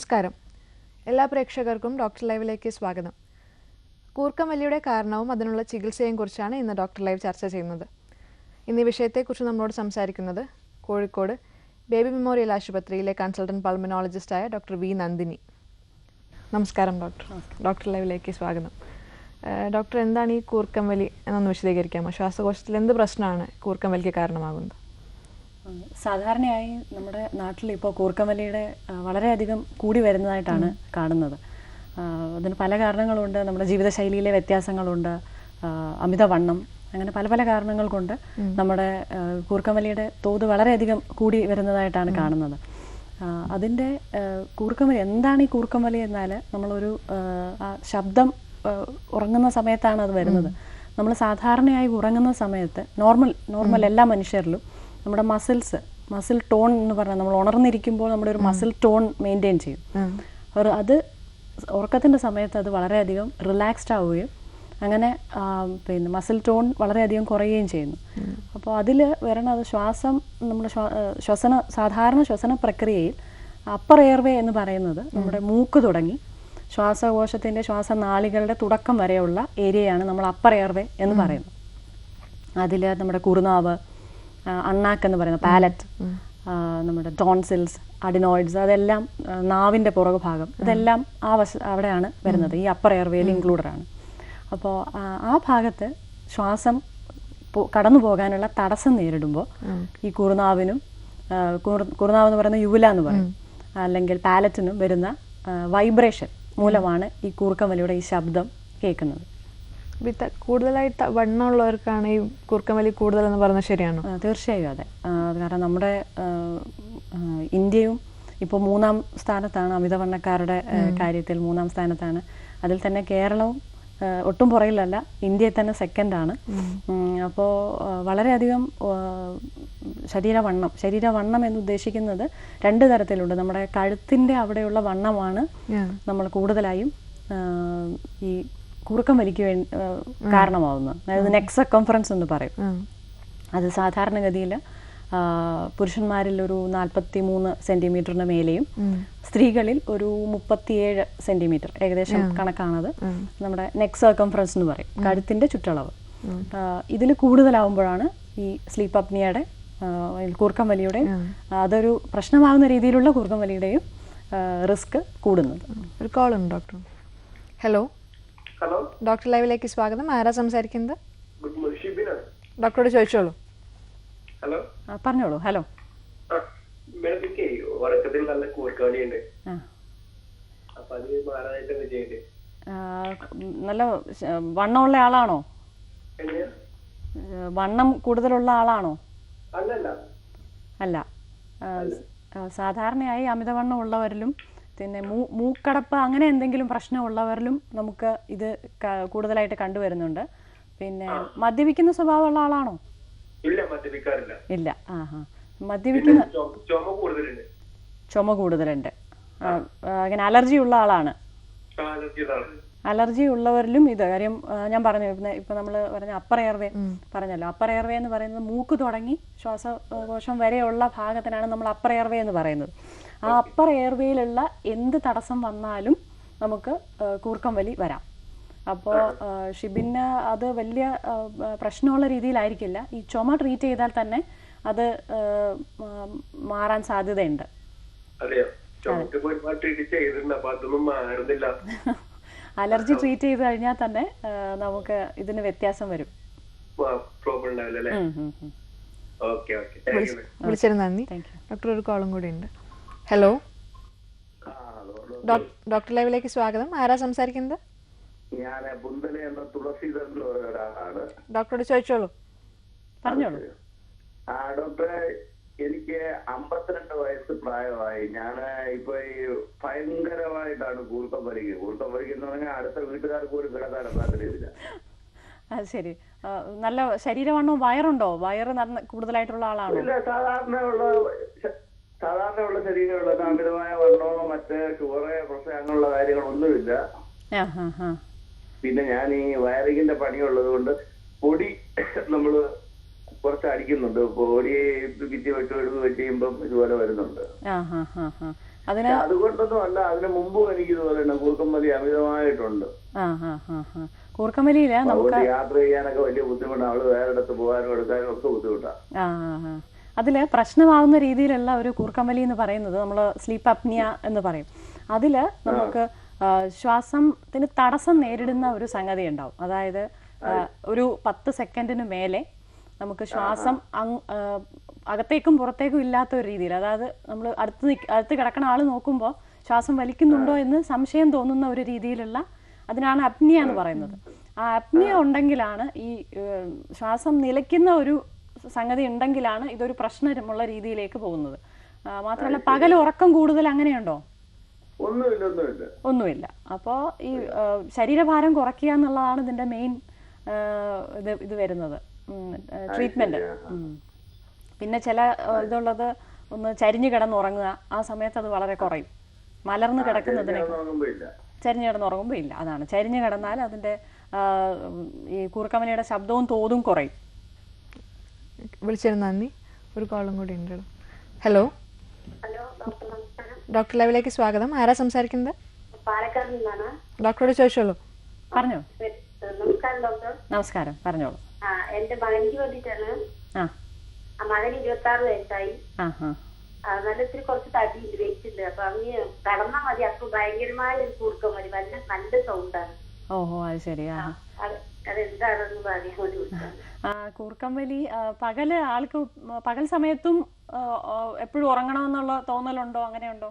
നമസ്കാരം. എല്ലാ പ്രേക്ഷകർക്കും ഡോക്ടർ ലൈവിലേക്ക് സ്വാഗതം. കൂർക്കം വലിയുടെ കാരണവും അതിനുള്ള ചികിത്സയും കുറിച്ചാണ് ഇന്ന് ഡോക്ടർ ലൈവ് ചർച്ച ചെയ്യുന്നത്. ഇന്ന് ഈ വിഷയത്തെക്കുറിച്ച് നമ്മളോട് സംസാരിക്കുന്നത് കോഴിക്കോട് ബേബി മെമ്മോറിയൽ ആശുപത്രിയിലെ കൺസൾട്ടന്റ് പൾമിനോളജിസ്റ്റായ ഡോക്ടർ വി നന്ദിനി. നമസ്കാരം ഡോക്ടർ. ഡോക്ടർ ലൈവിലേക്ക് സ്വാഗതം. ഡോക്ടർ എന്താണ് ഈ കൂർക്കം വലി എന്നൊന്ന് വിശദീകരിക്കാമോ? ശ്വാസകോശത്തിൽ എന്ത് പ്രശ്നമാണ് കൂർക്കം വലിക്ക് കാരണമാകുന്നത്. സാധാരണയായി നമ്മുടെ നാട്ടിൽ ഇപ്പോൾ കൂർക്കമലിയുടെ വളരെയധികം കൂടി വരുന്നതായിട്ടാണ് കാണുന്നത്. അതിന് പല കാരണങ്ങളുണ്ട്. നമ്മുടെ ജീവിതശൈലിയിലെ വ്യത്യാസങ്ങളുണ്ട്. അമിതവണ്ണം അങ്ങനെ പല പല കാരണങ്ങൾ കൊണ്ട് നമ്മുടെ കൂർക്കമലിയുടെ തോത് വളരെയധികം കൂടി വരുന്നതായിട്ടാണ് കാണുന്നത്. അതിന്റെ കൂർക്കമലി എന്താണ് ഈ കൂർക്കമലി എന്നാൽ നമ്മളൊരു ശബ്ദം ഉറങ്ങുന്ന സമയത്താണ് അത് വരുന്നത്. നമ്മൾ സാധാരണയായി ഉറങ്ങുന്ന സമയത്ത് നോർമൽ നോർമൽ എല്ലാ മനുഷ്യരിലും നമ്മുടെ മസിൽസ് മസിൽ ടോൺ എന്ന് പറഞ്ഞാൽ നമ്മൾ ഉണർന്നിരിക്കുമ്പോൾ നമ്മുടെ ഒരു മസിൽ ടോൺ മെയിന്റെയിൻ ചെയ്യും. അത് ഉറക്കത്തിന്റെ സമയത്ത് അത് വളരെയധികം റിലാക്സ്ഡ് ആവുകയും അങ്ങനെ പിന്നെ മസിൽ ടോൺ വളരെയധികം കുറയുകയും ചെയ്യുന്നു. അപ്പോൾ അതിൽ വരണത് ശ്വാസം നമ്മുടെ ശ്വസന സാധാരണ ശ്വസന പ്രക്രിയയിൽ അപ്പർ എയർവേ എന്ന് പറയുന്നത് നമ്മുടെ മൂക്ക് തുടങ്ങി ശ്വാസകോശത്തിന്റെ ശ്വാസനാളികളുടെ തുടക്കം വരെയുള്ള ഏരിയയാണ് നമ്മൾ അപ്പർ എയർവേ എന്ന് പറയുന്നത്. അതിൽ നമ്മുടെ കുറുനാവ് അണ്ണാക്ക് എന്ന് പറയുന്ന പാലറ്റ് നമ്മുടെ ടോൺസിൽസ് അഡിനോയിഡ്സ് അതെല്ലാം നാവിന്റെ പുറകു ഭാഗം ഇതെല്ലാം ആ വശ അവിടെയാണ് വരുന്നത്. ഈ അപ്പർ എയർവേയിൽ ഇൻക്ലൂഡഡ് ആണ്. അപ്പോൾ ആ ഭാഗത്ത് ശ്വാസം കടന്നു പോകാനുള്ള തടസ്സം നേരിടുമ്പോൾ ഈ കുറുനാവിനും കുറുനാവ് എന്ന് പറയുന്ന യുവല എന്ന് പറയും. അല്ലെങ്കിൽ പാലറ്റിനും വരുന്ന വൈബ്രേഷൻ മൂലമാണ് ഈ കൂർക്കമലിയുടെ ഈ ശബ്ദം കേൾക്കുന്നത്. വിത്ത കൂടുതലായിട്ട് വണ്ണമുള്ളവർക്കാണ് ഈ കുർക്കമലി കൂടുതൽ കൂടുതലെന്ന് പറഞ്ഞാൽ ശരിയാണോ? തീർച്ചയായും അതെ. കാരണം നമ്മുടെ ഇന്ത്യയും ഇപ്പോൾ മൂന്നാം സ്ഥാനത്താണ് അമിതവണ്ണക്കാരുടെ കാര്യത്തിൽ മൂന്നാം സ്ഥാനത്താണ്. അതിൽ തന്നെ കേരളവും ഒട്ടും പുറകിലല്ല ഇന്ത്യയിൽ തന്നെ സെക്കൻഡാണ് അപ്പോൾ വളരെയധികം ശരീരവണ്ണം ശരീരവണ്ണം എന്ന് ഉദ്ദേശിക്കുന്നത് രണ്ട് തരത്തിലുണ്ട്. നമ്മുടെ കഴുത്തിന്റെ അവിടെയുള്ള വണ്ണമാണ് നമ്മൾ കൂടുതലായും ഈ കൂർക്കം വലിക്ക് കാരണമാവുന്നു. കാരണമാവുന്നത് അതായത് നെക്ക് സർക്കംഫറൻസ് എന്ന് പറയും. അത് സാധാരണഗതിയിൽ പുരുഷന്മാരിൽ ഒരു നാൽപ്പത്തി മൂന്ന് സെന്റിമീറ്ററിന് മേലെയും സ്ത്രീകളിൽ ഒരു മുപ്പത്തിയേഴ് സെന്റിമീറ്റർ ഏകദേശം കണക്കാണത്. നമ്മുടെ നെക് സർക്കംഫറൻസ് എന്ന് പറയും. കഴുത്തിന്റെ ചുറ്റളവ്. ഇതിൽ കൂടുതലാവുമ്പോഴാണ് ഈ സ്ലീപ്പ് അപ്നിയയുടെ കൂർക്കം വലിയുടെയും അതൊരു പ്രശ്നമാകുന്ന രീതിയിലുള്ള കൂർക്കം വലിയുടെയും റിസ്ക് കൂടുന്നത്. ഒരു കോൾ ഉണ്ട് ഡോക്ടർ ഹലോ ഡോക്ടർ ലൈവിലേക്ക് സ്വാഗതം. ആരാ സംസാരിക്കുന്നത്? Good morning. ഷിബിനാണ് ഡോക്ടറോട് ചോദിച്ചോളൂ. ഹലോ. പറഞ്ഞോളൂ. ഹലോ. ആ മേഡം എനിക്ക് ഉറക്കത്തിൽ നല്ല കൂർക്കാണിയുണ്ട് ആ. അപ്പൊ അത് മാറാനായിട്ട് എന്താ ആ, നല്ല ശ- വണ്ണമുള്ള ആളാണോ? വണ്ണം കൂടുതലുള്ള ആളാണോ? അല്ലല്ല. അല്ല. സാധാരണയായി അമിതവണ്ണം ഉള്ളവരിലും പിന്നെ മൂ മൂക്കടപ്പ് അങ്ങനെ എന്തെങ്കിലും പ്രശ്നമുള്ളവരിലും നമുക്ക് ഇത് കൂടുതലായിട്ട് കണ്ടുവരുന്നുണ്ട്. പിന്നെ മദ്യപിക്കുന്ന സ്വഭാവമുള്ള ആളാണോ? ഇല്ല മദ്യപിക്കാറില്ല. ഇല്ല. ആ ഹാ മദ്യപിക്കുന്ന ചുമ- കൂടുതലുണ്ട്. അങ്ങനെ അലർജി ഉള്ള ആളാണ്. അലർജി അലർജി ഉള്ളവരിലും ഇത്. കാര്യം ഞാൻ പറഞ്ഞു ഇപ്പൊ ഇപ്പം നമ്മൾ പറഞ്ഞ അപ്പർ എയർവേ പറഞ്ഞല്ലോ. അപ്പർ എയർവേ എന്ന് പറയുന്നത് മൂക്ക് തുടങ്ങി ശ്വാസകോശം വരെയുള്ള ഭാഗത്തിനാണ് നമ്മൾ അപ്പർ എയർവേ എന്ന് പറയുന്നത്. ആ അപ്പർ എയർവേയിലുള്ള എന്ത് തടസ്സം വന്നാലും നമുക്ക് കൂർക്കം വലി വരാം. അപ്പോൾ ഷിബിന് അത് വലിയ പ്രശ്നമുള്ള രീതിയിലായിരിക്കില്ല. ഈ ചുമ ട്രീറ്റ് ചെയ്താൽ തന്നെ അത് മാറാൻ സാധ്യതയുണ്ട്. അലർജി ട്രീറ്റ് ചെയ്ത് കഴിഞ്ഞാൽ തന്നെ നമുക്ക് ഇതിന് വ്യത്യാസം വരും. താങ്ക് നന്ദി. ഡോക്ടർ ഒരു കോളും കൂടി ഉണ്ട്. ഹലോ ഡോക്ടർ ലൈവിലേക്ക് സ്വാഗതം. ആരാ സംസാരിക്കുന്നത്? ഞാൻ ബുന്ധന എന്ന തുളസീധരൻ എന്ന് പറയുന്ന ഒരാളാണ്. ഡോക്ടറോട് ചോദിച്ചോളൂ. പറഞ്ഞോളൂ. ആ ഡോക്ടറെ എനിക്ക് അമ്പത്തിരണ്ട് വയസ്സ് പ്രായമായി. ഞാൻ ഇപ്പൊ ഈ ഭയങ്കരമായിട്ടാണ് കൂർക്കം വലിക്കുക കൂർക്കം ഭരിക്കുന്ന പറഞ്ഞാൽ അടുത്ത വീട്ടുകാർക്ക് പോലും കിടക്കാൻ സാധ്യതയില്ല അത് ശരി. നല്ല ശരീരവണ്ണവും വയറുണ്ടോ? വയറ് കൂടുതലായിട്ടുള്ള ആളാണോ? സാധാരണ സാധാരണയുള്ള സാധാരണയുള്ള ശരീരമുള്ള അമിതമായ വണ്ണോ മറ്റ് ഷുഗറ് പ്രശ്നം അങ്ങനെയുള്ള കാര്യങ്ങളൊന്നുമില്ല. പിന്നെ ഞാൻ ഈ വയറിങ്ങിന്റെ പണിയുള്ളത് കൊണ്ട് പൊടി നമ്മൾ കുറച്ച് അടിക്കുന്നുണ്ട്. പൊടി വിറ്റി വെച്ച് എടുത്ത് വെച്ച് ചെയ്യുമ്പം ഇതുപോലെ വരുന്നുണ്ട്. അതുകൊണ്ടൊന്നും അല്ല അതിന് മുമ്പും എനിക്ക് ഇതുപോലെ തന്നെ കൂർക്കമ്പതി അമിതമായിട്ടുണ്ട്. നമുക്ക് യാത്ര ചെയ്യാനൊക്കെ വലിയ ബുദ്ധിമുട്ടാണ്. അവൾ വേറെ ഇടത്ത് പോകാനും എടുക്കാനും ഒക്കെ ബുദ്ധിമുട്ടാണ് അതിൽ പ്രശ്നമാവുന്ന രീതിയിലുള്ള ഒരു കൂർക്കമ്പലി എന്ന് പറയുന്നത്. നമ്മൾ സ്ലീപ്പ് അപ്നിയ എന്ന് പറയും. അതിൽ നമുക്ക് ശ്വാസത്തിന് തടസ്സം നേരിടുന്ന ഒരു സംഗതി ഉണ്ടാവും. അതായത് ഒരു പത്ത് സെക്കൻഡിന് മേലെ നമുക്ക് ശ്വാസം അകത്തേക്കും പുറത്തേക്കും ഇല്ലാത്ത ഒരു രീതിയിൽ അതായത് നമ്മൾ അടുത്ത് അടുത്ത് കിടക്കണ ആൾ നോക്കുമ്പോൾ ശ്വാസം വലിക്കുന്നുണ്ടോ എന്ന് സംശയം തോന്നുന്ന ഒരു രീതിയിലുള്ള അതിനാണ് അപ്നിയ എന്ന് പറയുന്നത്. ആ അപ്നിയ ഉണ്ടെങ്കിലാണ് ഈ ശ്വാസം നിലയ്ക്കുന്ന ഒരു സംഗതി ഉണ്ടെങ്കിലാണ് ഇതൊരു പ്രശ്നമുള്ള രീതിയിലേക്ക് പോകുന്നത്. മാത്രമല്ല പകൽ ഉറക്കം കൂടുതൽ അങ്ങനെയുണ്ടോ? ഒന്നുമില്ല ഒന്നുമില്ല. ഒന്നുമില്ല. അപ്പോൾ ഈ ശരീരഭാരം കുറയ്ക്കുക എന്നുള്ളതാണ് ഇതിന്റെ മെയിൻ ഇത് ഇത് വരുന്നത്. ട്രീറ്റ്മെന്റ്. പിന്നെ ചില ഇതുള്ളത് ഒന്ന് ചരിഞ്ഞു കിടന്നുറങ്ങുക. ആ സമയത്ത് അത് വളരെ കുറയും. മലർന്നു കിടക്കുന്നതിനെ ചരിഞ്ഞു കിടന്നുറങ്ങുമ്പോൾ ഇല്ല. അതാണ്. ചരിഞ്ഞു കിടന്നാൽ അതിന്റെ ഈ കൂർക്കമനയുടെ ശബ്ദവും തോതും കുറയും. വിളിച്ചതിന് നന്ദി. ഒരു കോളും കൂടി ഉണ്ട്. ഹലോ. ഹലോ ഡോക്ടർ ലൈവിലേക്ക് സ്വാഗതം. ആരാ സംസാരിക്കുന്നത്? ഡോക്ടറോട് ചോദിച്ചോളൂ. പറഞ്ഞോ. നമസ്കാരം ഡോക്ടർ. നമസ്കാരം പറഞ്ഞോളൂ. എന്റെ മകനിക്ക് വേണ്ടിയിട്ടാണ്. മകൻ ഇരുപത്തി ആറ് വയസ്സായി നല്ല ഇത്തിരി കുറച്ച് തടി വെയിറ്റ് ഉണ്ട്. അപ്പൊ അവന് കടന്നാൽ മതി. അപ്പൊ ഭയങ്കരമായ ഒരു കൂർക്കം വരും നല്ല നല്ല സൗണ്ടാണ് ഓഹോ അത് ശരി. ആ കൂർക്കമ്പലി പകൽ ആൾക്ക് പകൽ സമയത്തും എപ്പോഴും ഉറങ്ങണമെന്നുള്ള തോന്നലുണ്ടോ? അങ്ങനെയുണ്ടോ?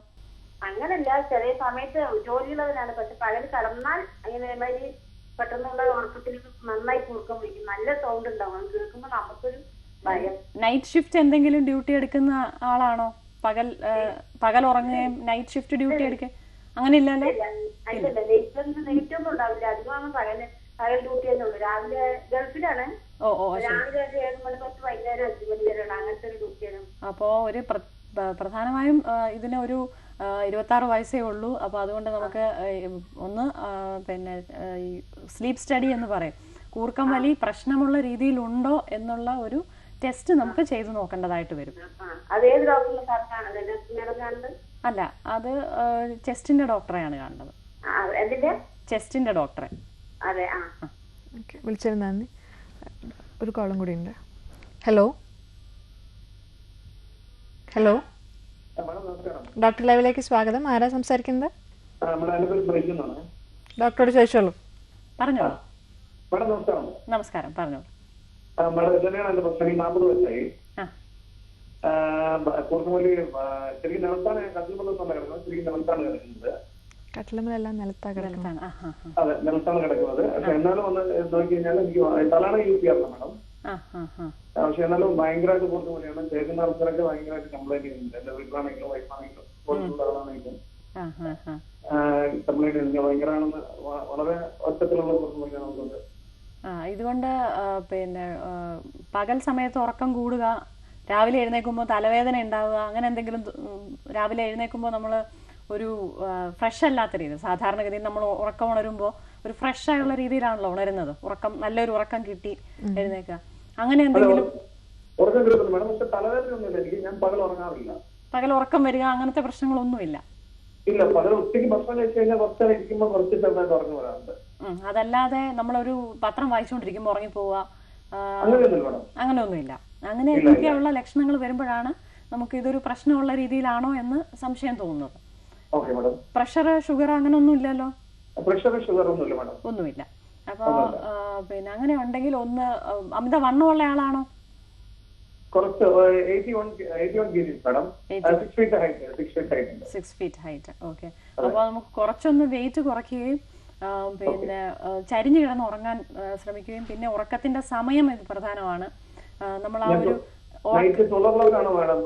അങ്ങനല്ല. ചെറിയ സമയത്ത് ജോലിയുള്ളവരാണ്. പക്ഷെ പകൽ കടന്നാൽ അങ്ങനെ മാതിരി പെട്ടെന്നുള്ള ഉറക്കത്തിൽ നന്നായി കൂർക്കം വിളിക്കും നല്ല സൗണ്ട് ഉണ്ടാവും. കേൾക്കുമ്പോൾ നമുക്കൊരു ഭയം. നൈറ്റ് ഷിഫ്റ്റ് എന്തെങ്കിലും ഡ്യൂട്ടി എടുക്കുന്ന ആളാണോ? പകൽ പകൽ ഉറങ്ങുകയും നൈറ്റ് ഷിഫ്റ്റ് ഡ്യൂട്ടി എടുക്കുക. അങ്ങനെ ഇല്ലല്ലോ നൈറ്റ് ഒന്നും ഉണ്ടാവില്ല. അധികമാണ് പകൽ പകൽ ഡ്യൂട്ടി തന്നെ ഉള്ളൂ. രാവിലെ ഗൾഫിലാണ്. ഓ ഓ രാവിലെ ഏഴ് മണി തൊട്ട് വൈകുന്നേരം അഞ്ച് മണി വരെയാണ് അങ്ങനത്തെ ഒരു ഡ്യൂട്ടിയാണ്. അപ്പോ ഒരു പ്ര- പ്ര- പ്രധാനമായും ഇതിന് ഒരു ഇരുപത്തി ആറ് വയസ്സേ ഉള്ളൂ. അപ്പോൾ അതുകൊണ്ട് നമുക്ക് ഒന്ന് പിന്നെ സ്ലീപ് ഈ സ്ലീപ്പ് സ്റ്റഡി എന്ന് പറയും. കൂർക്കം വലി പ്രശ്നമുള്ള രീതിയിലുണ്ടോ എന്നുള്ള ഒരു ടെസ്റ്റ് നമുക്ക് ചെയ്തു നോക്കേണ്ടതായിട്ട് വരും. അല്ല അത് ചെസ്റ്റിന്റെ ഡോക്ടറെയാണ് കാണുന്നത്. ചെസ്റ്റിന്റെ ഡോക്ടറെ. അതെ ആ. ഓക്കെ വിളിച്ചതിന് നന്ദി. ഒരു കോളും കൂടി ഉണ്ട്. ഹലോ? ഹലോ? നമസ്കാരം ഡോക്ടർ ലൈവിലേക്ക് സ്വാഗതം. ആരാ സംസാരിക്കുന്നത്? ഡോക്ടറോട് ചോദിച്ചോളൂ. പറഞ്ഞോളൂ നമസ്കാരം. നമസ്കാരം പറഞ്ഞോളൂ. ആ, നടത്താൻ ശരിക്കും നിലത്താണ് കത്തിൽമല്ലെന്നാണ് കിടക്കുന്നത് ശരിക്കും നിലത്താണ്. കിടക്കുന്നത്. അതെ നിലത്താണ് കിടക്കുന്നത്. പക്ഷെ എന്നാലും ഒന്ന് നോക്കി കഴിഞ്ഞാൽ എനിക്ക് തലാണ് യൂസ് ചെയ്യാറില്ല മാഡം പക്ഷെ എന്നാലും ഭയങ്കരമായിട്ട് കുറച്ച് പോലെയാണ് കേൾക്കുന്ന ആൾക്കാരൊക്കെ ഭയങ്കരമായിട്ട് കംപ്ലൈന്റ് ചെയ്യുന്നുണ്ട്. എന്റെ വീട്ടിലാണെങ്കിലും വൈഫാണെങ്കിലും കംപ്ലൈന്റ് ഭയങ്കരമാണെന്ന് വ- വളരെ ഒറ്റത്തിലുള്ള പുറത്തു പോലെയാണ് നമുക്കുണ്ട്. ഇതുകൊണ്ട് പിന്നെ പകൽ സമയത്ത് ഉറക്കം കൂടുക രാവിലെ എഴുന്നേൽക്കുമ്പോൾ തലവേദന ഉണ്ടാവുക അങ്ങനെ എന്തെങ്കിലും രാവിലെ എഴുന്നേൽക്കുമ്പോൾ നമ്മൾ ഒരു ഫ്രഷ് അല്ലാത്ത രീതി. സാധാരണഗതിയിൽ നമ്മൾ ഉറക്കം ഉണരുമ്പോൾ ഒരു ഫ്രഷ് ആയുള്ള രീതിയിലാണല്ലോ ഉണരുന്നത്. ഉറക്കം നല്ലൊരു ഉറക്കം കിട്ടി എഴുന്നേക്കുക അങ്ങനെ എന്തെങ്കിലും ഉറക്കം കിട്ടുന്നു മാഡം പക്ഷെ തലവേദന എനിക്ക് ഞാൻ പകൽ ഉറങ്ങാറില്ല. പകൽ ഉറക്കം വരിക അങ്ങനത്തെ പ്രശ്നങ്ങളൊന്നുമില്ല. ഇല്ല പകൽ ഉച്ചയ്ക്ക് ഭക്ഷണം കഴിച്ചു കഴിഞ്ഞാൽ കുറച്ച് നേരം ഇരിക്കുമ്പോൾ കുറച്ച് ചെറുതായിട്ട് ഉറങ്ങി വരാറുണ്ട്. ഉം, അതല്ലാതെ നമ്മളൊരു പത്രം വായിച്ചുകൊണ്ടിരിക്കുമ്പോൾ ഉറങ്ങിപ്പോവുക അങ്ങനെയൊന്നുമില്ല അങ്ങനെ അങ്ങനെയൊക്കെയുള്ള ലക്ഷണങ്ങൾ വരുമ്പോഴാണ് നമുക്ക് ഇതൊരു പ്രശ്നമുള്ള രീതിയിലാണോ എന്ന് സംശയം തോന്നുന്നത്. പ്രഷർ ഷുഗർ അങ്ങനെ ഒന്നും ഇല്ലല്ലോ? പ്രഷർ ഷുഗർ ഒന്നുമില്ല മാഡം ഒന്നുമില്ല. അപ്പോ പിന്നെ അങ്ങനെ ഉണ്ടെങ്കിൽ ഒന്ന് അമിത വണ്ണമുള്ള ആളാണോ? കുറച്ച് സിക്സ് ഫീറ്റ് ഹൈറ്റ് ഓക്കെ അപ്പോൾ നമുക്ക് കുറച്ചൊന്ന് വെയിറ്റ് കുറയ്ക്കുകയും പിന്നെ ചരിഞ്ഞു കിടന്ന് ഉറങ്ങാൻ ശ്രമിക്കുകയും പിന്നെ ഉറക്കത്തിന്റെ സമയം ഇത് പ്രധാനമാണ്. നമ്മൾ ആ ഒരു നൈറ്റ് മാഡം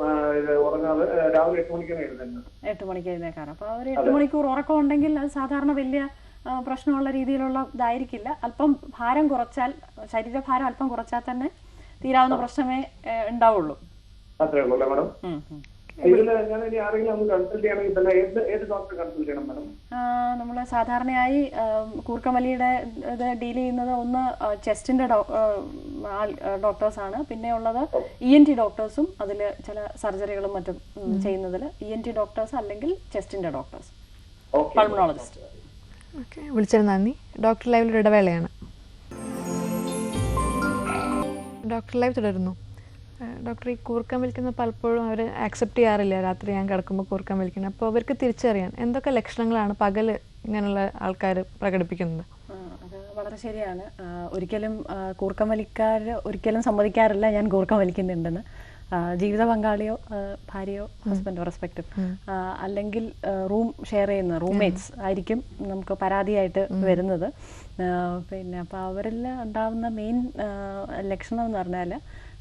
ഉറങ്ങാതെ രാവിലെ എട്ട് മണിക്കാണ് എഴുതുന്നത് എട്ട് മണിക്ക് എഴുന്നേക്കാറ് അപ്പോൾ ഒരു എട്ട് മണിക്കൂർ ഉറക്കം ഉണ്ടെങ്കിൽ അത് സാധാരണ വലിയ പ്രശ്നമുള്ള രീതിയിലുള്ള ഇതായിരിക്കില്ല. അല്പം ഭാരം കുറച്ചാൽ ശരീരഭാരം അല്പം കുറച്ചാൽ തന്നെ തീരാവുന്ന പ്രശ്നമേ ഉണ്ടാവുള്ളൂ. അത്രേ ഉള്ളൂ മാഡം ഇതിൽ ഞാൻ ഇനി ആരെങ്കിലും ഒന്ന് കൺസൾട്ട് ചെയ്യണമെങ്കിൽ തന്നെ ഏത് ഏത് ഡോക്ടറെ കൺസൾട്ട് ചെയ്യണം മാഡം നമ്മൾ സാധാരണയായി കൂർക്കമലിയുടെ ഇത് ഡീൽ ചെയ്യുന്നത് ഒന്ന് ചെസ്റ്റിന്റെ ഡോക്ടേഴ്സ് ആണ്. പിന്നെ ഉള്ളത് ഇ എൻ ടി ഡോക്ടേഴ്സും അതിൽ ചില സർജറികളും മറ്റും ചെയ്യുന്നതിൽ ഇ എൻ ടി ഡോക്ടേഴ്സ് അല്ലെങ്കിൽ ചെസ്റ്റിന്റെ ഡോക്ടേഴ്സ് ഓക്കെ പൾമണോളജിസ്റ്റ് ഓക്കെ വിളിച്ചതിന് നന്ദി. ഡോക്ടർ ലൈവിൽ ഇടവേളയാണ്. ഡോക്ടർ ലൈവ് തുടരുന്നു. ഡോക്ടർ ഈ കൂർക്കം വലിക്കുന്നത് പലപ്പോഴും അവർ ആക്സെപ്റ്റ് ചെയ്യാറില്ല. രാത്രി ഞാൻ കിടക്കുമ്പോൾ കൂർക്കം വലിക്കുന്നത് അപ്പോൾ അവർക്ക് തിരിച്ചറിയാൻ എന്തൊക്കെ ലക്ഷണങ്ങളാണ് പകൽ ഇങ്ങനെയുള്ള ആൾക്കാർ പ്രകടിപ്പിക്കുന്നത്? അത് വളരെ ശരിയാണ്. ഒരിക്കലും കൂർക്കം വലിക്കാർ ഒരിക്കലും സമ്മതിക്കാറില്ല. ഞാൻ കൂർക്കം വലിക്കുന്നുണ്ടെന്ന്. ജീവിത പങ്കാളിയോ ഭാര്യയോ ഹസ്ബൻഡോ റെസ്പെക്റ്റീവ് അല്ലെങ്കിൽ റൂം ഷെയർ ചെയ്യുന്ന റൂംമേറ്റ്സ് ആയിരിക്കും നമുക്ക് പരാതിയായിട്ട് വരുന്നത്. പിന്നെ അപ്പോൾ അവരിൽ ഉണ്ടാവുന്ന മെയിൻ ലക്ഷണം എന്ന് പറഞ്ഞാൽ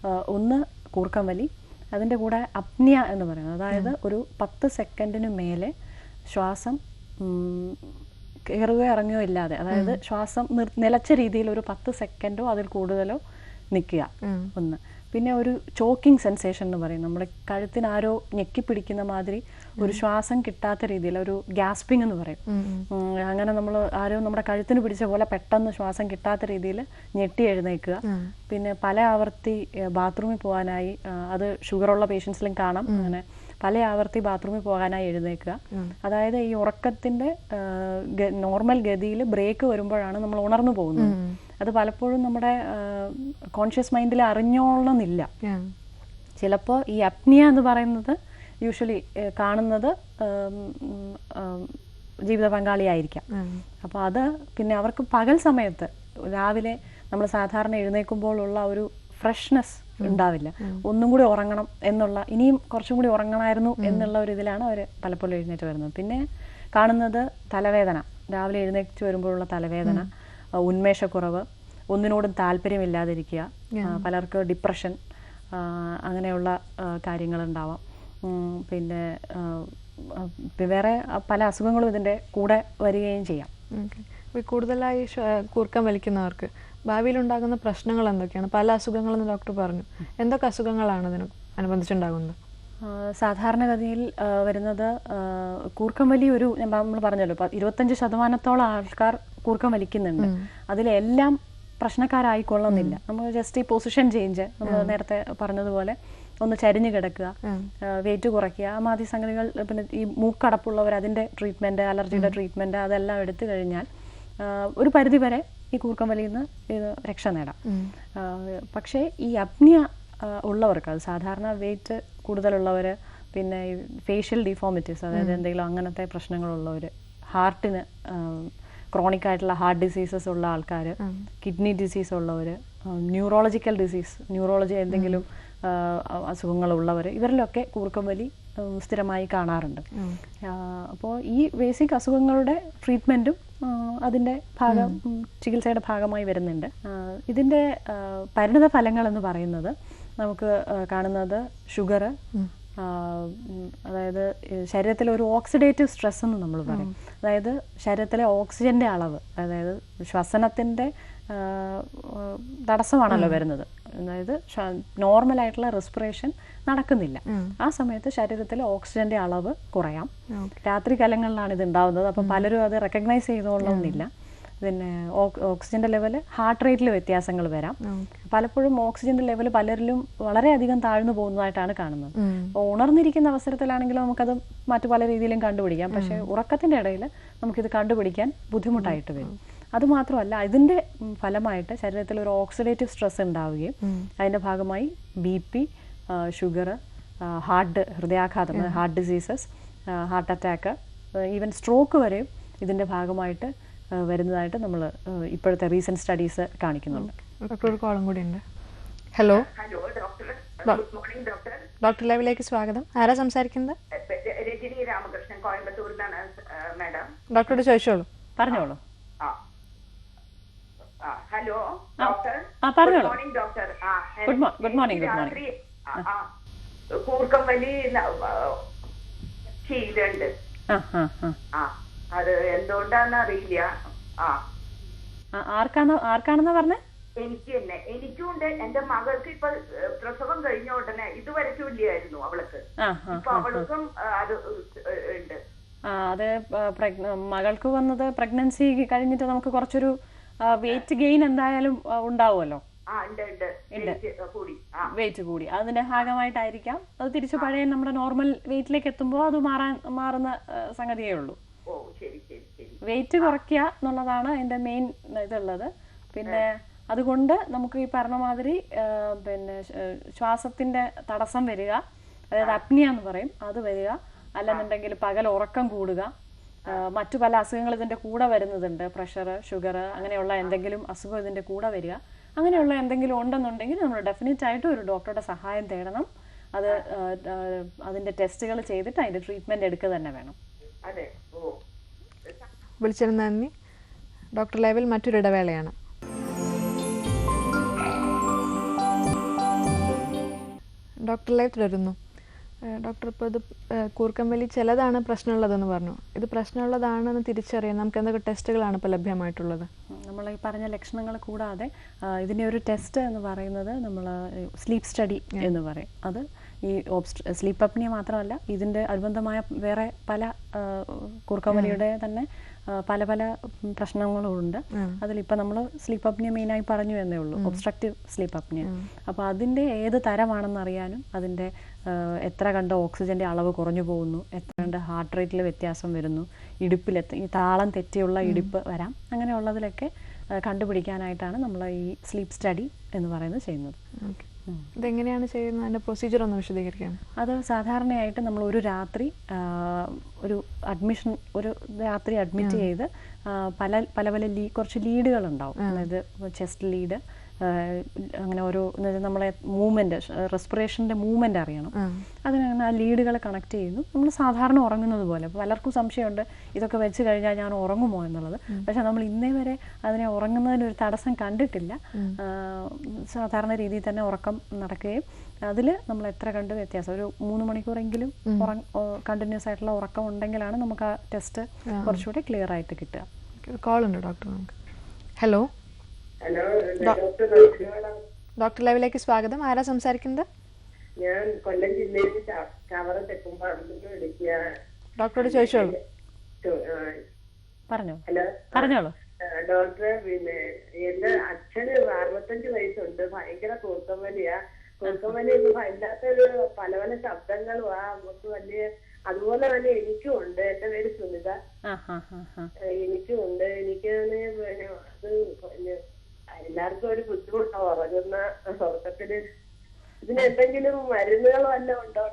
ഒന്ന് കൂർക്കം വലി അതിന്റെ കൂടെ അപ്നിയ എന്ന് പറയുന്നത്. അതായത് ഒരു പത്ത് സെക്കൻഡിന് മേലെ ശ്വാസം കയറുകയോ ഇറങ്ങുകയോ ഇല്ലാതെ അതായത് ശ്വാസം നിർ- നിലച്ച രീതിയിൽ ഒരു പത്ത് സെക്കൻഡോ അതിൽ കൂടുതലോ നിൽക്കുക. ഒന്ന്. പിന്നെ ഒരു ചോക്കിംഗ് സെൻസേഷൻ എന്ന് പറയും. നമ്മുടെ കഴുത്തിന് ആരോ ഞെക്കിപ്പിടിക്കുന്ന മാതിരി ഒരു ശ്വാസം കിട്ടാത്ത രീതിയിൽ ഒരു ഗ്യാസ്പിംഗ് എന്ന് പറയും. അങ്ങനെ നമ്മൾ ആരും നമ്മുടെ കഴുത്തിന് പിടിച്ച പോലെ പെട്ടെന്ന് ശ്വാസം കിട്ടാത്ത രീതിയിൽ ഞെട്ടി എഴുന്നേക്കുക പിന്നെ പല ആവർത്തി ബാത്റൂമിൽ പോകാനായി അത് ഷുഗറുള്ള പേഷ്യൻസിലും കാണാം. അങ്ങനെ പല ആവർത്തി ബാത്റൂമിൽ പോകാനായി എഴുന്നേക്കുക അതായത് ഈ ഉറക്കത്തിന്റെ നോർമൽ ഗതിയിൽ ബ്രേക്ക് വരുമ്പോഴാണ് നമ്മൾ ഉണർന്നു പോകുന്നത്. അത് പലപ്പോഴും നമ്മുടെ കോൺഷ്യസ് മൈൻഡിൽ അറിഞ്ഞോളണമെന്നില്ല ചിലപ്പോൾ ഈ അപ്നിയ എന്ന് പറയുന്നത് യൂഷ്വലി കാണുന്നത് ജീവിത പങ്കാളിയായിരിക്കാം. അപ്പോൾ അത് പിന്നെ അവർക്ക് പകൽ സമയത്ത് രാവിലെ നമ്മൾ സാധാരണ എഴുന്നേൽക്കുമ്പോഴുള്ള ഒരു ഫ്രഷ്നെസ് ഉണ്ടാവില്ല. ഒന്നും കൂടി ഉറങ്ങണം എന്നുള്ള ഇനിയും കുറച്ചും കൂടി ഉറങ്ങണമായിരുന്നു എന്നുള്ള ഒരു ഇതിലാണ് അവർ പലപ്പോഴും എഴുന്നേറ്റ് വരുന്നത്. പിന്നെ കാണുന്നത് തലവേദന. രാവിലെ എഴുന്നേറ്റ് വരുമ്പോഴുള്ള തലവേദന ഉന്മേഷക്കുറവ് ഒന്നിനോടും താല്പര്യമില്ലാതിരിക്കുക പലർക്ക് ഡിപ്രഷൻ അങ്ങനെയുള്ള കാര്യങ്ങളുണ്ടാവാം. പിന്നെ വേറെ പല അസുഖങ്ങളും ഇതിന്റെ കൂടെ വരികയും ചെയ്യാം. കൂടുതലായി കൂർക്കം വലിക്കുന്നവർക്ക് ഭാവിയിൽ ഉണ്ടാകുന്ന പ്രശ്നങ്ങൾ എന്തൊക്കെയാണ്? പല അസുഖങ്ങളെന്ന് ഡോക്ടർ പറഞ്ഞു. എന്തൊക്കെ അസുഖങ്ങളാണ് ഇതിന് അനുബന്ധിച്ചുണ്ടാകുന്നത്? സാധാരണഗതിയിൽ വരുന്നത് കൂർക്കം വലി ഒരു നമ്മൾ പറഞ്ഞല്ലോ ഇരുപത്തഞ്ച് ശതമാനത്തോളം ആൾക്കാർ കൂർക്കം വലിക്കുന്നുണ്ട്. അതിലെല്ലാം പ്രശ്നക്കാരായിക്കൊള്ളുന്നില്ല. നമ്മൾ ജസ്റ്റ് ഈ പൊസിഷൻ ചേഞ്ച് നമ്മൾ നേരത്തെ പറഞ്ഞതുപോലെ ഒന്ന് ചരിഞ്ഞു കിടക്കുക വെയിറ്റ് കുറയ്ക്കുക. ആ മാതി സംഗതികൾ പിന്നെ ഈ മൂക്കടപ്പുള്ളവർ അതിന്റെ ട്രീറ്റ്മെന്റ് അലർജിയുടെ ട്രീറ്റ്മെന്റ് അതെല്ലാം എടുത്തു കഴിഞ്ഞാൽ ഒരു പരിധി വരെ ഈ കൂർക്കം വലിയിൽ നിന്ന് ഇത് രക്ഷ നേടാം. പക്ഷേ ഈ അപ്നിയ ഉള്ളവർക്ക് അത് സാധാരണ വെയിറ്റ് കൂടുതലുള്ളവർ പിന്നെ ഫേഷ്യൽ ഡിഫോമിറ്റീസ് അതായത് എന്തെങ്കിലും അങ്ങനത്തെ പ്രശ്നങ്ങളുള്ളവർ ഹാർട്ടിന് ക്രോണിക് ആയിട്ടുള്ള ഹാർട്ട് ഡിസീസസ് ഉള്ള ആൾക്കാർ കിഡ്നി ഡിസീസ് ഉള്ളവർ ന്യൂറോളജിക്കൽ ഡിസീസ് ന്യൂറോളജി എന്തെങ്കിലും അസുഖങ്ങളുള്ളവർ ഇവരിലൊക്കെ കൂർക്കം വലി സ്ഥിരമായി കാണാറുണ്ട്. അപ്പോൾ ഈ ബേസിക് അസുഖങ്ങളുടെ ട്രീറ്റ്മെന്റും അതിന്റെ ഭാഗം ചികിത്സയുടെ ഭാഗമായി വരുന്നുണ്ട്. ഇതിന്റെ പരിണിത ഫലങ്ങൾ എന്ന് പറയുന്നത് നമുക്ക് കാണുന്നത് ഷുഗർ അതായത് ശരീരത്തിലെ ഒരു ഓക്സിഡേറ്റീവ് സ്ട്രെസ് എന്ന് നമ്മൾ പറയും. അതായത് ശരീരത്തിലെ ഓക്സിജന്റെ അളവ് അതായത് ശ്വസനത്തിന്റെ തടസ്സമാണല്ലോ വരുന്നത്. അതായത് നോർമൽ ആയിട്ടുള്ള റെസ്പിറേഷൻ നടക്കുന്നില്ല. ആ സമയത്ത് ശരീരത്തിൽ ഓക്സിജന്റെ അളവ് കുറയാം. രാത്രി കാലങ്ങളിലാണ് ഇത് ഉണ്ടാവുന്നത്. അപ്പം പലരും അത് റെക്കഗ്നൈസ് ചെയ്തോളണമെന്നില്ല പിന്നെ ഓക്- ഓക്സിജന്റെ ലെവൽ ഹാർട്ട് റേറ്റിൽ വ്യത്യാസങ്ങൾ വരാം. പലപ്പോഴും ഓക്സിജന്റെ ലെവൽ പലരിലും വളരെയധികം താഴ്ന്നു പോകുന്നതായിട്ടാണ് കാണുന്നത്. അപ്പോൾ ഉണർന്നിരിക്കുന്ന അവസരത്തിലാണെങ്കിൽ നമുക്കത് മറ്റു പല രീതിയിലും കണ്ടുപിടിക്കാം. പക്ഷേ ഉറക്കത്തിന്റെ ഇടയിൽ നമുക്കിത് കണ്ടുപിടിക്കാൻ ബുദ്ധിമുട്ടായിട്ട് വരും. അതുമാത്രമല്ല ഇതിന്റെ ഫലമായിട്ട് ശരീരത്തിൽ ഒരു ഓക്സിഡേറ്റീവ് സ്ട്രെസ് ഉണ്ടാവുകയും അതിന്റെ ഭാഗമായി ബി പി ഷുഗർ ഹാർട്ട് ഹൃദയാഘാതം heart diseases heart attack even stroke വരെയും ഇതിന്റെ ഭാഗമായിട്ട് വരുന്നതായിട്ട് നമ്മൾ ഇപ്പോഴത്തെ റീസെന്റ് സ്റ്റഡീസ് കാണിക്കുന്നുണ്ട്. ഡോക്ടർ ഒരു കോളും കൂടി ഉണ്ട്. Hello. Hello doctor. Good morning doctor. Doctor ലൈവിലേക്ക് സ്വാഗതം. ആരാ സംസാരിക്കുന്നത്? രജനി രാമകൃഷ്ണൻ കോയമ്പത്തൂരിൽ നിന്നാണ് മാഡം. ഡോക്ടറോട് ചോദിച്ചോളൂ. പറഞ്ഞോളൂ. Hello doctor? Good morning doctor. Good morning good ആ, കൂർക്കം വലി ചെയ്തുണ്ട് അത് എന്തുകൊണ്ടാന്ന് അറിയില്ല. ആ. ആർക്കാണ് ആർക്കാണെന്നാ പറഞ്ഞേ? എനിക്ക് തന്നെ. എനിക്കും ഉണ്ട്. എന്റെ മകൾക്ക് ഇപ്പൊ പ്രസവം കഴിഞ്ഞ ഉടനെ ഇതുവരെയ്ക്കും ഇല്ലായിരുന്നു അവൾക്ക്. ഇപ്പൊ അവൾക്കും അത് ഉണ്ട്. അത് മകൾക്ക് വന്നത് പ്രഗ്നൻസി കഴിഞ്ഞിട്ട് നമുക്ക് കുറച്ചൊരു വെയിറ്റ് ഗെയിൻ എന്തായാലും ഉണ്ടാവുമല്ലോ? വെയിറ്റ് കൂടി. അതിന്റെ ഭാഗമായിട്ടായിരിക്കാം. അത് തിരിച്ചു പഴയ നമ്മുടെ നോർമൽ വെയിറ്റിലേക്ക് എത്തുമ്പോൾ അത് മാറാൻ മാറുന്ന സംഗതിയേ ഉള്ളൂ. വെയിറ്റ് കുറയ്ക്കുക എന്നുള്ളതാണ് അതിന്റെ മെയിൻ ഇതുള്ളത്. പിന്നെ അതുകൊണ്ട് നമുക്ക് ഈ പറഞ്ഞ മാതിരി പിന്നെ ശ്വാസത്തിന്റെ തടസ്സം വരിക. അതായത് അപ്നിയ എന്ന് പറയും. അത് വരിക. അല്ലെന്നുണ്ടെങ്കിൽ പകൽ ഉറക്കം കൂടുക. മറ്റു പല അസുഖങ്ങൾ ഇതിന്റെ കൂടെ വരുന്നതുണ്ട്. പ്രഷർ ഷുഗർ അങ്ങനെയുള്ള എന്തെങ്കിലും അസുഖം ഇതിന്റെ കൂടെ വരിക. അങ്ങനെയുള്ള എന്തെങ്കിലും ഉണ്ടെന്നുണ്ടെങ്കിൽ നമ്മൾ ഡെഫിനറ്റ് ആയിട്ട് ഒരു ഡോക്ടറുടെ സഹായം തേടണം. അത് അതിന്റെ ടെസ്റ്റുകൾ ചെയ്തിട്ട് അതിന്റെ ട്രീറ്റ്മെന്റ് എടുക്കുക തന്നെ വേണം. അതെ. ഓ. വിളിച്ചതിന് നന്ദി. ഡോക്ടർ ലൈവിൽ മറ്റൊരു ഇടവേളയാണ്. ഡോക്ടർ ലൈവ് തുടരുന്നു. ഡോക്ടർ ഇപ്പോൾ ഇത് കൂർക്കമ്പലി ചിലതാണ് പ്രശ്നമുള്ളതെന്ന് പറഞ്ഞു. ഇത് പ്രശ്നമുള്ളതാണെന്ന് തിരിച്ചറിയാൻ നമുക്ക് എന്തൊക്കെ ടെസ്റ്റുകളാണ് ഇപ്പോൾ ലഭ്യമായിട്ടുള്ളത്? നമ്മൾ ഈ പറഞ്ഞ ലക്ഷണങ്ങൾ കൂടാതെ ഇതിന്റെ ഒരു ടെസ്റ്റ് എന്ന് പറയുന്നത് നമ്മൾ സ്ലീപ്പ് സ്റ്റഡി എന്ന് പറയും. അത് ഈ സ്ലീപ്പ് അപ്നിയ മാത്രമല്ല ഇതിന്റെ അനുബന്ധമായ വേറെ പല കൂർക്കമ്പലിയുടെ തന്നെ പല പല പ്രശ്നങ്ങളും ഉണ്ട് അതിലിപ്പോൾ നമ്മൾ സ്ലീപ്പ് അപ്നിയ മെയിനായി പറഞ്ഞു എന്നേ ഉള്ളൂ. Obstructive sleep apnea. അപ്പോൾ അതിന്റെ ഏത് തരമാണെന്ന് അറിയാനും അതിന്റെ എത്ര കണ്ട് ഓക്സിജന്റെ അളവ് കുറഞ്ഞു പോകുന്നു എത്ര കണ്ട് ഹാർട്ട് റേറ്റിൽ വ്യത്യാസം വരുന്നു ഇടുപ്പിൽ ഈ താളം തെറ്റിയുള്ള ഇടുപ്പ് വരാം. അങ്ങനെയുള്ളതിലൊക്കെ കണ്ടുപിടിക്കാനായിട്ടാണ് നമ്മൾ ഈ സ്ലീപ്പ് സ്റ്റഡി എന്ന് പറയുന്നത് ചെയ്യുന്നത്. ഓക്കെ. ഇതെങ്ങനെയാണ് ചെയ്യുന്നത്? അതിന്റെ പ്രൊസീജിയർ ഒന്ന് വിശദീകരിക്കാം. അത് സാധാരണയായിട്ട് നമ്മൾ ഒരു രാത്രി ഒരു അഡ്മിഷൻ ഒരു രാത്രി അഡ്മിറ്റ് ചെയ്ത് പല പല പല ലീ കുറച്ച് ലീഡുകൾ ഉണ്ടാവും അതായത് ചെസ്റ്റ് ലീഡ് അങ്ങനെ ഓരോ നമ്മളെ മൂവ്മെന്റ് റെസ്പിറേഷന്റെ മൂവ്മെന്റ് അറിയണം. അതിനങ്ങനെ ആ ലീഡുകളെ കണക്ട് ചെയ്യുന്നു. നമ്മൾ സാധാരണ ഉറങ്ങുന്നത് പോലെ. പലർക്കും സംശയമുണ്ട് ഇതൊക്കെ വെച്ച് കഴിഞ്ഞാൽ ഞാൻ ഉറങ്ങുമോ? എന്നുള്ളത്. പക്ഷെ നമ്മൾ ഇന്നേ വരെ അതിനെ ഉറങ്ങുന്നതിന് ഒരു തടസ്സം കണ്ടിട്ടില്ല. സാധാരണ രീതിയിൽ തന്നെ ഉറക്കം നടക്കുകയും അതിൽ നമ്മൾ എത്ര കണ്ട് വ്യത്യാസം. ഒരു മൂന്ന് മണിക്കൂറെങ്കിലും കണ്ടിന്യൂസ് ആയിട്ടുള്ള ഉറക്കം ഉണ്ടെങ്കിലാണ് നമുക്ക് ആ ടെസ്റ്റ് കുറച്ചുകൂടി ക്ലിയർ ആയിട്ട് കിട്ടുക. കോൾ ഉണ്ട് ഡോക്ടർ നമുക്ക്? ഹലോ ഹലോ ഡോക്ടർ ലൈവിലേക്ക് സ്വാഗതം. ആരാ സംസാരിക്കുന്നത്? ഞാൻ കൊല്ലം ജില്ലയിൽ ച- ചവറ തെക്കുംപാടത്തുനിന്ന് വിളിക്കുക ഡോക്ടറോട് ചോദിച്ചോളൂ. പറഞ്ഞോ. ഹലോ. പറഞ്ഞോളൂ. ഡോക്ടറെ പിന്നെ എന്റെ അച്ഛന് അറുപത്തഞ്ച് വയസ്സുണ്ട്. ഭയങ്കര കൂർക്കമലിയാ. കൂർക്കമലി വല്ലാത്തൊരു പല പല ശബ്ദങ്ങളും ആ നമുക്ക് വലിയ അതുപോലെ തന്നെ എനിക്കും ഉണ്ട് എന്റെ പേര് സുനിത. എനിക്കും ഉണ്ട് എനിക്ക് പിന്നെ അത് പിന്നെ എല്ലാവർക്കും ഒരു ഉറങ്ങുന്ന ഉറക്കത്തിൽ ഇതിന് എന്തെങ്കിലും മരുന്നുകൾ വല്ലതും ഉണ്ടോ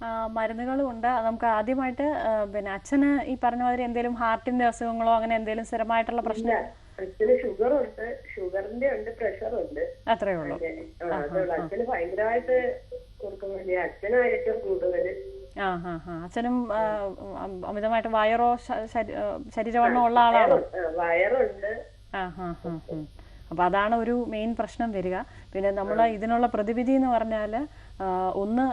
ആ, മരുന്നുകളും ഉണ്ട്. നമുക്ക് ആദ്യമായിട്ട് പിന്നെ അച്ഛന് ഈ പറഞ്ഞ മാതിരി എന്തെങ്കിലും ഹാർട്ടിന്റെ അസുഖങ്ങളോ അങ്ങനെ എന്തെങ്കിലും സ്ഥിരമായിട്ടുള്ള പ്രശ്നം അച്ഛന് ഷുഗർ ഉണ്ട് ഷുഗറിന്റെ ഉണ്ട് പ്രഷർ ഉണ്ട് അത്രേ ഉള്ളൂ. അച്ഛന് ഭയങ്കരമായിട്ട് കൊടുക്കും. അച്ഛനായിട്ടും കൂടുതൽ ആ ഹാ ഹാ അച്ഛനും അമിതമായിട്ട് വയറോ ശരീരവണ്ണോ ഉള്ള ആളാണോ? വയറുണ്ട്. ആ ഹാ ഹാ ഹാ അപ്പൊ അതാണ് ഒരു മെയിൻ പ്രശ്നം വരിക. പിന്നെ നമ്മൾ ഇതിനുള്ള പ്രതിവിധി എന്ന് പറഞ്ഞാൽ ഒന്ന്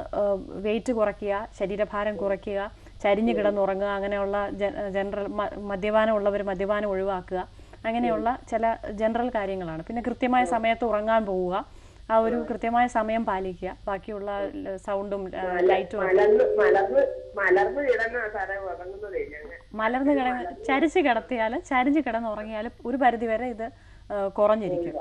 വെയിറ്റ് കുറയ്ക്കുക ശരീരഭാരം കുറയ്ക്കുക ചരിഞ്ഞു കിടന്നുറങ്ങുക അങ്ങനെയുള്ള ജനറൽ മദ്യപാനം ഉള്ളവർ മദ്യപാനം ഒഴിവാക്കുക അങ്ങനെയുള്ള ചില ജനറൽ കാര്യങ്ങളാണ്. പിന്നെ കൃത്യമായ സമയത്ത് ഉറങ്ങാൻ പോവുക ആ ഒരു കൃത്യമായ സമയം പാലിക്കുക. ബാക്കിയുള്ള സൗണ്ടും ലൈറ്റും മലർന്ന് കിടന്ന് ചരിച്ച് കിടത്തിയാൽ ചരിഞ്ഞ് കിടന്നുറങ്ങിയാൽ ഒരു പരിധി വരെ ഇത് കുറഞ്ഞിരിക്കും.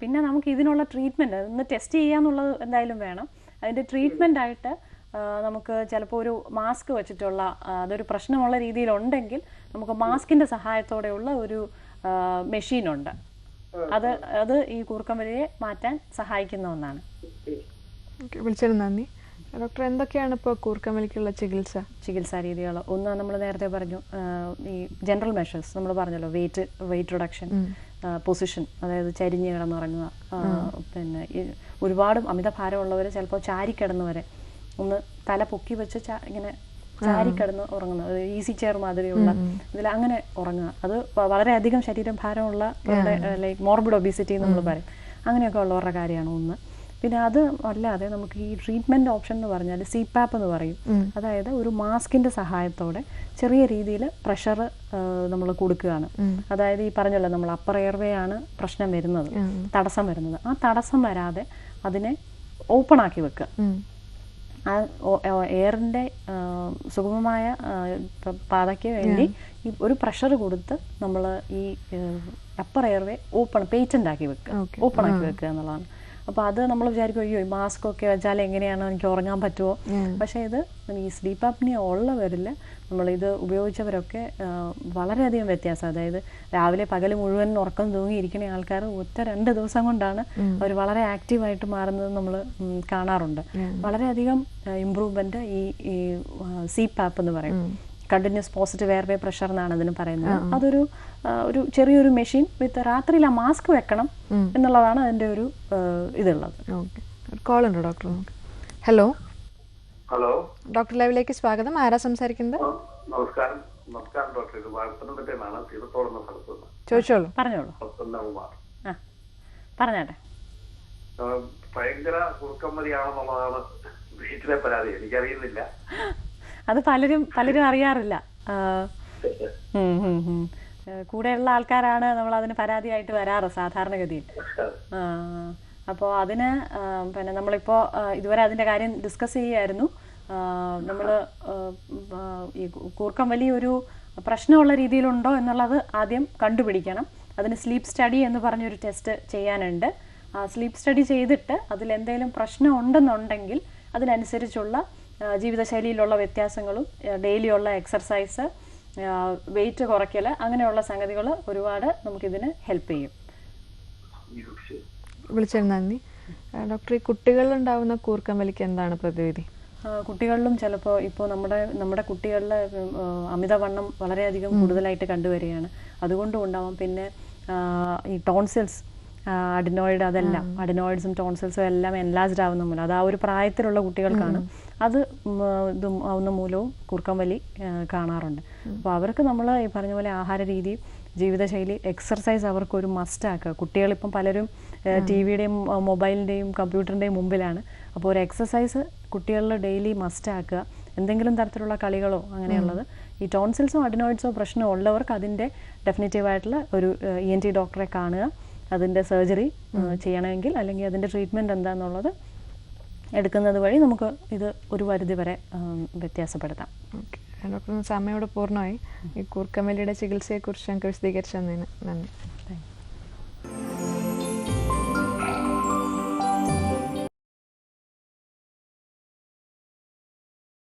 പിന്നെ നമുക്ക് ഇതിനുള്ള ട്രീറ്റ്മെന്റ് ഒന്ന് ടെസ്റ്റ് ചെയ്യാന്നുള്ളത് എന്തായാലും വേണം. അതിന്റെ ട്രീറ്റ്മെന്റ് ആയിട്ട് നമുക്ക് ചിലപ്പോൾ ഒരു മാസ്ക് വെച്ചിട്ടുള്ള അതൊരു പ്രശ്നമുള്ള രീതിയിലുണ്ടെങ്കിൽ നമുക്ക് മാസ്കിന്റെ സഹായത്തോടെയുള്ള ഒരു മെഷീനുണ്ട് അത് അത് ഈ കൂർക്കം വലിയെ മാറ്റാൻ സഹായിക്കുന്ന ഒന്നാണ്. വിളിച്ചത് നന്ദി. ഡോക്ടർ എന്തൊക്കെയാണ് ഇപ്പോൾ കൂർക്കമലിക്കുള്ള ചികിത്സ? ചികിത്സാ രീതികൾ ഒന്ന് നമ്മൾ നേരത്തെ പറഞ്ഞു ഈ ജനറൽ മെഷേഴ്സ് നമ്മൾ പറഞ്ഞല്ലോ വെയിറ്റ് വെയിറ്റ് റിഡക്ഷൻ പൊസിഷൻ അതായത് ചരിഞ്ഞ് കിടന്ന് ഉറങ്ങുക പിന്നെ ഒരുപാട് അമിത ഭാരമുള്ളവർ ചിലപ്പോൾ ചാരിക്കിടന്ന് വരെ ഒന്ന് തല പൊക്കി വെച്ച് ഇങ്ങനെ ചാരിക്കിടന്ന് ഉറങ്ങുന്നത് ഈസി ചെയർ മാതിരിയുള്ള ഇതിൽ അങ്ങനെ ഉറങ്ങുക. അത് വളരെയധികം ശരീരം ഭാരമുള്ള ലൈക്ക് മോർബിഡ് ഒബീസിറ്റി എന്ന് നമ്മൾ പറയും. അങ്ങനെയൊക്കെ ഉള്ളവരുടെ കാര്യമാണ് ഒന്ന്. പിന്നെ അത് അല്ലാതെ നമുക്ക് ഈ ട്രീറ്റ്മെന്റ് ഓപ്ഷൻ എന്ന് പറഞ്ഞാൽ സി പാപ്പ് എന്ന് പറയും. അതായത് ഒരു മാസ്കിന്റെ സഹായത്തോടെ ചെറിയ രീതിയിൽ പ്രഷർ നമ്മൾ കൊടുക്കുകയാണ്. അതായത് ഈ പറഞ്ഞല്ലോ നമ്മൾ അപ്പർ എയർവേ ആണ് പ്രശ്നം വരുന്നത് തടസ്സം വരുന്നത്. ആ തടസ്സം വരാതെ അതിനെ ഓപ്പൺ ആക്കി വെക്കുക. ആ എയറിന്റെ സുഗമമായ പാതയ്ക്ക് വേണ്ടി ഈ ഒരു പ്രഷർ കൊടുത്ത് നമ്മൾ ഈ അപ്പർ എയർവേ ഓപ്പൺ പേറ്റന്റ് ആക്കി വെക്കുക. ഓപ്പൺ ആക്കി വെക്കുക എന്നുള്ളതാണ്. അപ്പോൾ അത് നമ്മൾ വിചാരിക്കും അയ്യോ മാസ്ക് ഒക്കെ വെച്ചാൽ എങ്ങനെയാണ് എനിക്ക് ഉറങ്ങാൻ പറ്റുമോ പക്ഷേ ഇത് ഈ സ്ലീപ്പ് അപ്നിയ ഉള്ളവരിൽ നമ്മളിത് ഉപയോഗിച്ചവരൊക്കെ വളരെയധികം വ്യത്യാസം. അതായത് രാവിലെ പകൽ മുഴുവൻ ഉറക്കം തൂങ്ങിയിരിക്കുന്ന ആൾക്കാർ ഒറ്റ രണ്ട് ദിവസം കൊണ്ടാണ് അവർ വളരെ ആക്റ്റീവായിട്ട് മാറുന്നത് നമ്മൾ കാണാറുണ്ട്. വളരെയധികം ഇമ്പ്രൂവ്മെന്റ് ഈ ഈ സി പാപ്പ് എന്ന് പറയും. കണ്ടിന്യൂസ് പോസിറ്റീവ് എയർവേ പ്രഷർ എന്നാണ് അതിന് പറയുന്നത്. അതൊരു ഒരു ചെറിയൊരു മെഷീൻ വിത്ത് രാത്രിയിൽ ആ മാസ്ക് വെക്കണം എന്നുള്ളതാണ് അതിന്റെ ഒരു ഇതുള്ളത്. ഒരു കോൾ ഉണ്ട് ഡോക്ടർ നമുക്ക്. ഹലോ ഹലോ ഡോക്ടർ ലൈവിലേക്ക് സ്വാഗതം. ആരാ സംസാരിക്കുന്നത്? നമസ്കാരം. നമസ്കാരം ഡോക്ടർ ഇത് നിന്നാണ് തീരത്തോളം എന്ന സ്ഥലത്ത് നിന്ന് ചോദിച്ചോളൂ. പറഞ്ഞോളൂ. പറഞ്ഞാട്ടെ. ഭയങ്കര കുറുക്കമ്മതിയാണെന്നുള്ളതാണ് വീട്ടിലെ പരാതി. എനിക്കറിയുന്നില്ല. അത് പലരും പലരും അറിയാറില്ല. കൂടെയുള്ള ആൾക്കാരാണ് നമ്മൾ അതിന് പരാതിയായിട്ട് വരാറ് സാധാരണഗതിയിൽ. അപ്പോൾ അതിന് പിന്നെ നമ്മളിപ്പോൾ ഇതുവരെ അതിന്റെ കാര്യം ഡിസ്കസ് ചെയ്യുമായിരുന്നു നമ്മൾ ഈ കൂർക്കം വലിയൊരു പ്രശ്നമുള്ള രീതിയിലുണ്ടോ എന്നുള്ളത് ആദ്യം കണ്ടുപിടിക്കണം. അതിന് സ്ലീപ്പ് സ്റ്റഡി എന്ന് പറഞ്ഞൊരു ടെസ്റ്റ് ചെയ്യാനുണ്ട്. ആ സ്ലീപ്പ് സ്റ്റഡി ചെയ്തിട്ട് അതിൽ എന്തെങ്കിലും പ്രശ്നം ഉണ്ടെന്നുണ്ടെങ്കിൽ അതിനനുസരിച്ചുള്ള ജീവിതശൈലിയിലുള്ള വ്യത്യാസങ്ങളും ഡെയിലിയുള്ള എക്സർസൈസ് വെയിറ്റ് കുറയ്ക്കൽ അങ്ങനെയുള്ള സംഗതികൾ ഒരുപാട് നമുക്കിതിന് ഹെൽപ്പ് ചെയ്യും. വിളിച്ചത് നന്ദി. ഡോക്ടർ ഈ കുട്ടികളിലുണ്ടാവുന്ന കൂർക്കം വലിക്ക് എന്താണ് പ്രതിവിധി? കുട്ടികളിലും ചിലപ്പോൾ ഇപ്പോൾ നമ്മുടെ നമ്മുടെ കുട്ടികളിലെ അമിതവണ്ണം വളരെയധികം കൂടുതലായിട്ട് കണ്ടുവരികയാണ്. അതുകൊണ്ടും ഉണ്ടാവാം. പിന്നെ ഈ ടോൺസിൽസ് അഡിനോയിഡ് അതെല്ലാം അഡിനോയിഡ്സും ടോൺസിൽസും എല്ലാം എൻലാജ്ഡ് ആവുന്ന മൂലം. അത് ആ ഒരു പ്രായത്തിലുള്ള കുട്ടികൾക്കാണ്. അത് ഇതും ആവുന്ന മൂലവും കുറുക്കം വലി കാണാറുണ്ട്. അപ്പോൾ അവർക്ക് നമ്മൾ ഈ പറഞ്ഞ പോലെ ആഹാര രീതി ജീവിതശൈലി എക്സർസൈസ് അവർക്ക് ഒരു മസ്റ്റ് ആക്കുക. കുട്ടികളിപ്പം പലരും ടി വിയുടെയും മൊബൈലിന്റെയും കമ്പ്യൂട്ടറിന്റെയും മുമ്പിലാണ്. അപ്പോൾ ഒരു എക്സസൈസ് കുട്ടികളിൽ ഡെയിലി മസ്റ്റ് ആക്കുക. എന്തെങ്കിലും തരത്തിലുള്ള കളികളോ അങ്ങനെയുള്ളത്. ഈ ടോൺസിൽസോ അഡിനോയിഡ്സോ പ്രശ്നം ഉള്ളവർക്ക് അതിന്റെ ഡെഫിനറ്റീവായിട്ടുള്ള ഒരു ഇ എൻ ടി ഡോക്ടറെ കാണുക. അതിന്റെ സർജറി ചെയ്യണമെങ്കിൽ അല്ലെങ്കിൽ അതിന്റെ ട്രീറ്റ്മെന്റ് എന്താണെന്നുള്ളത് എടുക്കുന്നത് വഴി നമുക്ക് ഇത് ഒരു പരിധി വരെ വ്യത്യാസപ്പെടുത്താം. ഡോക്ടർ സമയോട് പൂർണമായി. ഈ കൂർക്കമലിയുടെ ചികിത്സയെക്കുറിച്ച് ഞങ്ങൾക്ക് വിശദീകരിച്ചു തന്നതിന് നന്ദി. Thank you.